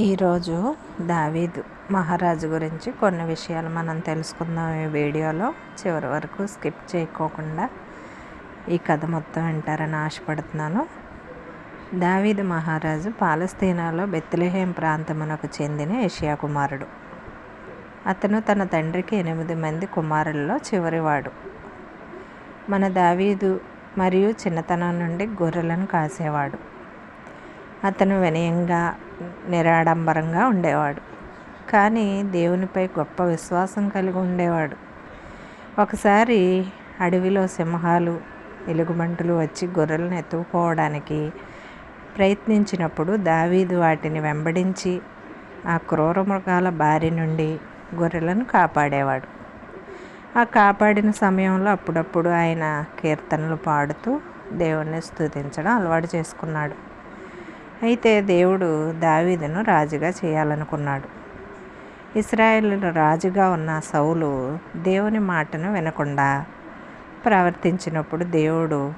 ఈరోజు దావీద్ మహారాజు గురించి కొన్ని విషయాలు మనం తెలుసుకుందాం ఈ వీడియోలో. చివరి వరకు స్కిప్ చేయకోకుండా ఈ కథ మొత్తం వింటారని ఆశపడుతున్నాను. దావీద్ మహారాజు పాలస్తీనాలో బెత్లహేం ప్రాంతమునకు చెందిన ఏషియా కుమారుడు. అతను తన తండ్రికి ఎనిమిది మంది కుమారుల్లో చివరివాడు. మన దావీదు మరియు చిన్నతనం నుండి గొర్రెలను కాసేవాడు. అతను వినయంగా నిరాడంబరంగా ఉండేవాడు. కానీ దేవునిపై గొప్ప విశ్వాసం కలిగి ఉండేవాడు. ఒకసారి అడవిలో సింహాలు ఎలుగుబంటులు వచ్చి గొర్రెలను ఎత్తుకుపోవడానికి ప్రయత్నించినప్పుడు దావీదు వాటిని వెంబడించి ఆ క్రూర మృగాల బారి నుండి గొర్రెలను కాపాడేవాడు. ఆ కాపాడిన సమయంలో అప్పుడప్పుడు ఆయన కీర్తనలు పాడుతూ దేవుణ్ణి స్తుతించడం అలవాటు చేసుకున్నాడు. అయితే దేవుడు దావీదును రాజుగా చేయాలనుకున్నాడు. ఇస్రాయేల్ రాజుగా ఉన్న సౌలు దేవుని మాటను వినకుండా ప్రవర్తించినప్పుడు దేవుడు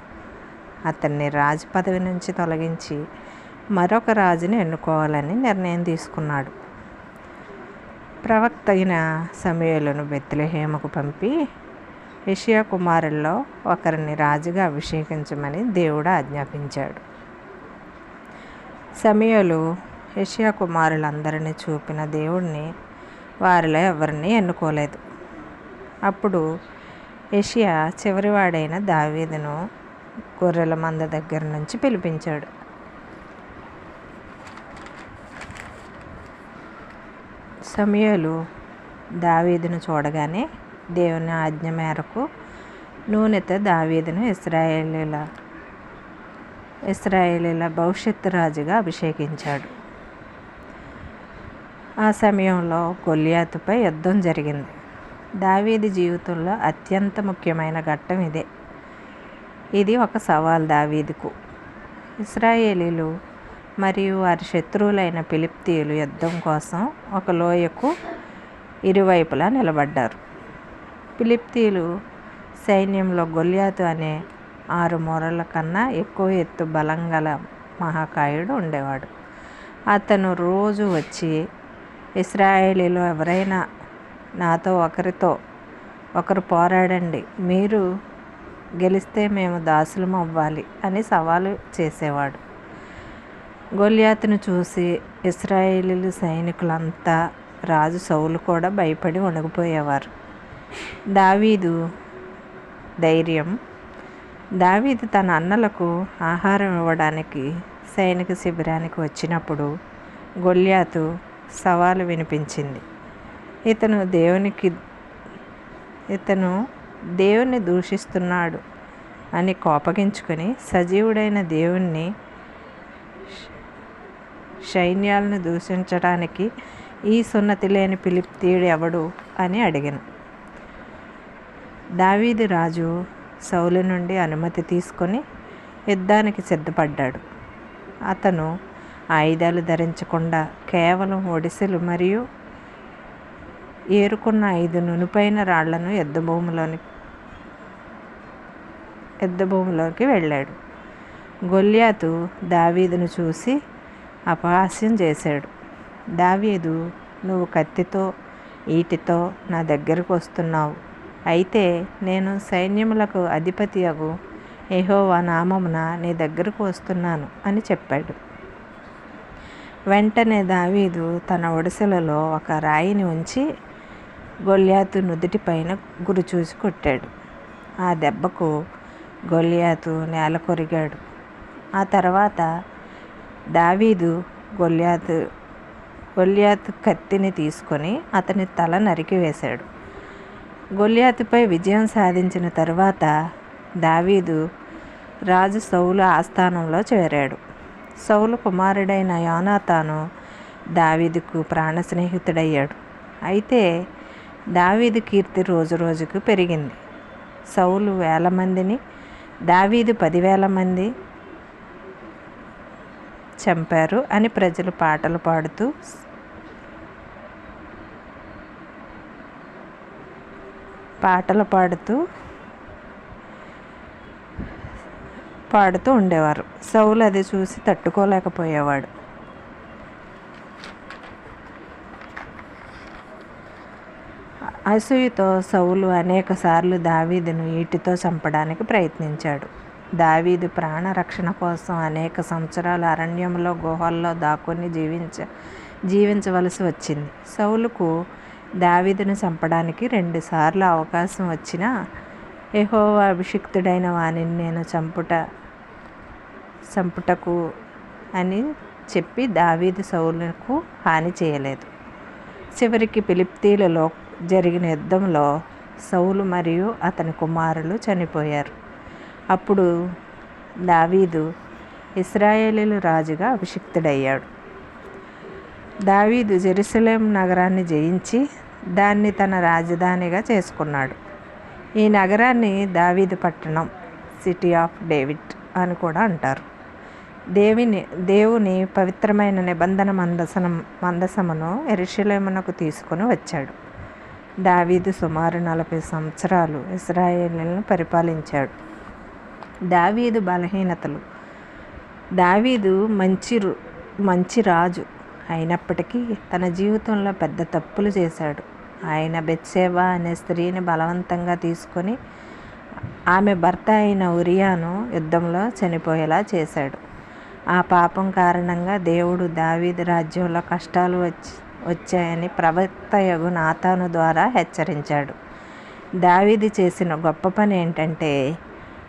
అతన్ని రాజు పదవి నుంచి తొలగించి మరొక రాజుని ఎన్నుకోవాలని నిర్ణయం తీసుకున్నాడు. ప్రవక్త అయిన సమయలను బెత్తిలహేమకు పంపి యషియా కుమారుల్లో ఒకరిని రాజుగా అభిషేకించమని దేవుడు ఆజ్ఞాపించాడు. సమయలు యషియా కుమారులందరినీ చూపిన దేవుడిని వారిలో ఎవరిని ఎన్నుకోలేదు. అప్పుడు యషియా చివరివాడైన దావీదును గొర్రెల మంద దగ్గర నుంచి పిలిపించాడు. సమయలు దావీదును చూడగానే దేవుని ఆజ్ఞ మేరకు నూనెతో దావీదును ఇస్రాయేలీల ఇస్రాయేలీల భవిష్యత్తు రాజుగా అభిషేకించాడు. ఆ సమయంలో గొల్యాతుపై యుద్ధం జరిగింది. దావీది జీవితంలో అత్యంత ముఖ్యమైన ఘట్టం ఇదే. ఇది ఒక సవాల్ దావీదుకు. ఇస్రాయేలీలు మరియు వారి శత్రువులైన పిలిప్తీయులు యుద్ధం కోసం ఒక లోయకు ఇరువైపులా నిలబడ్డారు. పిలిప్తీయులు సైన్యంలో గొల్యాతు అనే ఆరు మూరల కన్నా ఎక్కువ ఎత్తు బలం గల మహాకాయుడు ఉండేవాడు. అతను రోజు వచ్చి ఇస్రాయేలీలో ఎవరైనా నాతో ఒకరితో ఒకరు పోరాడండి. మీరు గెలిస్తే మేము దాసులం అవ్వాలి అని సవాలు చేసేవాడు. గొల్యాతును చూసి ఇస్రాయేలీలు సైనికులంతా రాజు సౌలు కూడా భయపడి వణిగిపోయేవారు దావీదు ధైర్యం దావీదు తన అన్నలకు ఆహారం ఇవ్వడానికి సైనిక శిబిరానికి వచ్చినప్పుడు గొల్యాతు సవాలు వినిపించింది. ఇతను దేవునికి ఇతను దేవుణ్ణి దూషిస్తున్నాడు అని కోపగించుకొని సజీవుడైన దేవుణ్ణి సైన్యాలను దూషించడానికి ఈ సున్నతి లేని పిలిప్తీయుడు ఎవడు అని అడిగాను. దావీదు రాజు సౌలు నుండి అనుమతి తీసుకొని యుద్ధానికి సిద్ధపడ్డాడు. అతను ఆయుధాలు ధరించకుండా కేవలం ఒడిసెలు మరియు ఏరుకున్న ఐదు నునుపైన రాళ్ళను యుద్ధభూమిలోని యుద్ధభూమిలోకి వెళ్ళాడు. గొల్యాతు దావీదును చూసి అపహాస్యం చేశాడు. దావీదు నువ్వు కత్తితో ఈటితో నా దగ్గరకు వస్తున్నావు. అయితే నేను సైన్యములకు అధిపతి అగు. నామమున నీ దగ్గరకు వస్తున్నాను అని చెప్పాడు. వెంటనే దావీదు తన ఒడిసెలలో ఒక రాయిని ఉంచి గొల్యాతు నుదుటి పైన గురిచూసి కొట్టాడు. ఆ దెబ్బకు గొల్యాతు నేల కొరిగాడు. ఆ తర్వాత దావీదు గొల్యాతు గొల్యాతు కత్తిని తీసుకొని అతని తల నరికివేశాడు గొల్యాతుపై విజయం సాధించిన తరువాత దావీదు రాజు సౌలు ఆస్థానంలో చేరాడు. సౌలు కుమారుడైన యోనాతాను దావీదుకు ప్రాణ స్నేహితుడయ్యాడు. అయితే దావీదు కీర్తి రోజు రోజుకు పెరిగింది. సౌలు వేల మందిని దావీదు పదివేల మంది చంపారు అని ప్రజలు పాటలు పాడుతూ పాటలు పాడుతూ పాడుతూ ఉండేవారు. సౌలు అది చూసి తట్టుకోలేకపోయేవాడు. అసూయతో సౌలు అనేకసార్లు దావీదును ఈటితో చంపడానికి ప్రయత్నించాడు. దావీదు ప్రాణరక్షణ కోసం అనేక సంవత్సరాలు అరణ్యంలో గుహల్లో దాక్కుని జీవించ జీవించవలసి వచ్చింది. సౌలుకు దావీదును చంపడానికి రెండుసార్లు అవకాశం వచ్చినా యెహోవా అభిషిక్తుడైన వానిని నేను చంపుట చంపుటకు అని చెప్పి దావీదు సౌలుకు హాని చేయలేదు. చివరికి ఫిలిప్తీలలో జరిగిన యుద్ధంలో సౌలు మరియు అతని కుమారులు చనిపోయారు. అప్పుడు దావీదు ఇస్రాయేలీలు రాజుగా అభిషిక్తుడయ్యాడు. దావీదు జెరూసలేం నగరాన్ని జయించి దాన్ని తన రాజధానిగా చేసుకున్నాడు. ఈ నగరాన్ని దావీదు పట్టణం సిటీ ఆఫ్ డేవిడ్ అని కూడా అంటారు. దేవిని దేవుని పవిత్రమైన నిబంధన మందసనం మందసమును ఎరుషలేమునకు తీసుకొని వచ్చాడు. దావీదు సుమారు నలభై సంవత్సరాలు ఇస్రాయేలీలను పరిపాలించాడు. దావీదు బలహీనతలు. దావీదు మంచి రు- మంచి రాజు. అయినప్పటికీ తన జీవితంలో పెద్ద తప్పులు చేశాడు. ఆయన బెత్సేబా అనే స్త్రీని బలవంతంగా తీసుకొని ఆమె భర్త అయిన ఉరియాను యుద్ధంలో చనిపోయేలా చేశాడు. ఆ పాపం కారణంగా దేవుడు దావీదు రాజ్యంలో కష్టాలు వచ్చి వచ్చాయని ప్రవక్త యగు నాతాను ద్వారా హెచ్చరించాడు. దావీది చేసిన గొప్ప పని ఏంటంటే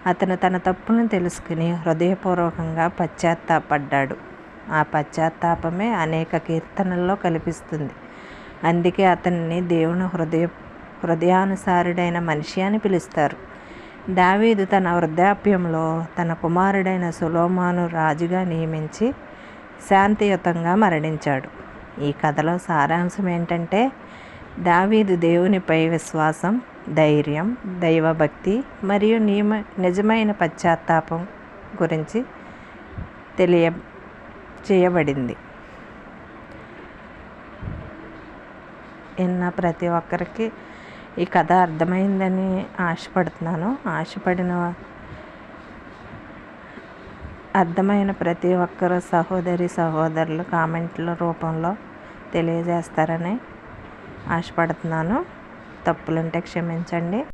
అతను తన తప్పును తెలుసుకుని హృదయపూర్వకంగా పశ్చాత్తాపడ్డాడు. ఆ పశ్చాత్తాపమే అనేక కీర్తనల్లో కనిపిస్తుంది అందుకే అతన్ని దేవుని హృదయ హృదయానుసారుడైన మనిషి అని పిలుస్తారు. దావీదు తన వృద్ధాప్యంలో తన కుమారుడైన సులోమాను రాజుగా నియమించి శాంతియుతంగా మరణించాడు. ఈ కథలో సారాంశం ఏంటంటే దావీదు దేవునిపై విశ్వాసం ధైర్యం దైవభక్తి మరియు నియమ నిజమైన పశ్చాత్తాపం గురించి తెలియ చేయబడింది. విన్న ప్రతి ఒక్కరికి ఈ కథ అర్థమైందని ఆశపడుతున్నాను. ఆశపడిన అర్థమైన ప్రతి ఒక్కరు సహోదరి సహోదరులు కామెంట్ల రూపంలో తెలియజేస్తారని ఆశపడుతున్నాను. తప్పులుంటే క్షమించండి.